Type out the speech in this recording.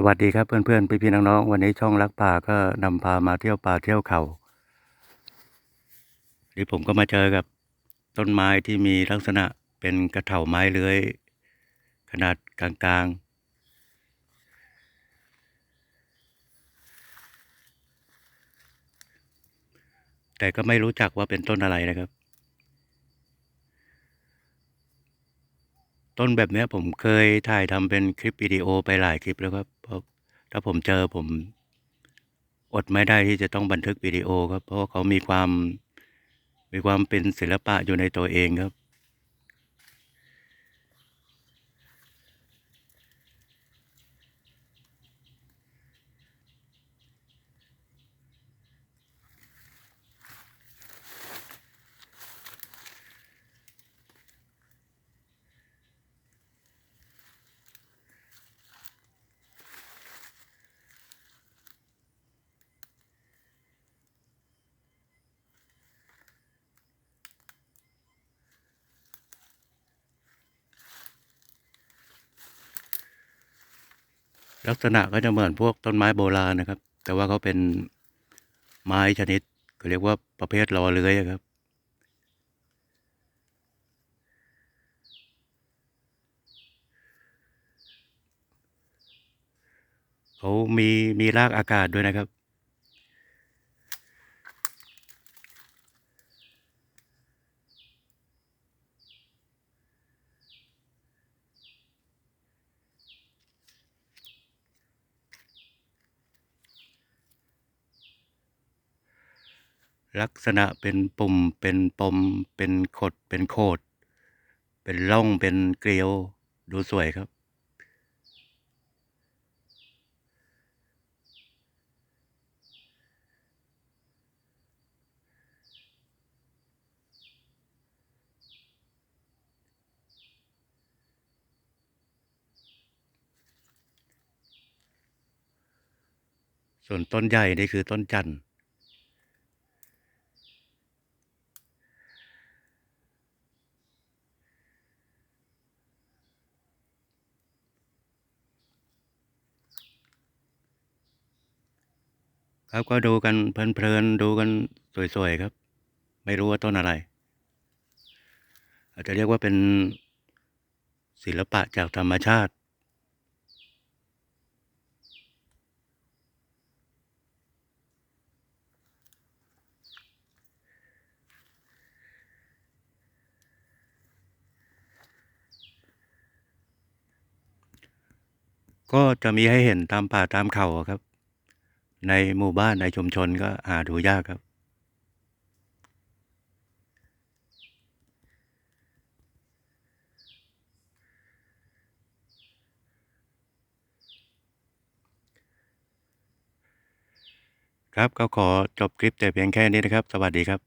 สวัสดีครับเพื่อนๆ พี่ๆน้องๆวันนี้ช่องรักป่าก็นำพามาเที่ยวป่าเที่ยวเขานี่ผมก็มาเจอกับต้นไม้ที่มีลักษณะเป็นกระเถาไม้เลื้อย ขนาดกลางๆ แต่ก็ไม่รู้จักว่าเป็นต้นอะไรนะครับ ต้นแบบนี้ผมเคยถ่ายทำเป็นคลิปวิดีโอไปหลายคลิปแล้วครับเพราะถ้าผมเจอผมอดไม่ได้ที่จะต้องบันทึกวิดีโอครับ เพราะเขามีความมีความเป็นศิลปะอยู่ในตัวเองครับ ลักษณะก็จะเหมือนพวกต้นไม้โบราณนะครับ แต่ว่าเขาเป็นไม้ชนิดเขาเรียกว่าประเภทรอเลื้อยครับ เขามีมีรากอากาศด้วยนะครับ ลักษณะเป็นปุ่มเป็นปม เป็นขดเป็นโคดเป็นร่องเป็นเกลียวดูสวยครับ ส่วนต้นใหญ่นี่คือต้นจันทร์ ครับก็ดูกันเพลินๆดูกันสวยๆครับ ไม่รู้ว่าต้นอะไร อาจจะเรียกว่าเป็นศิลปะจากธรรมชาติ ก็จะมีให้เห็นตามป่าตามเขาครับ ในหมู่บ้านในชุมชนก็หาดูยากครับ ครับก็ขอจบคลิปแต่เพียงแค่นี้นะครับ สวัสดีครับ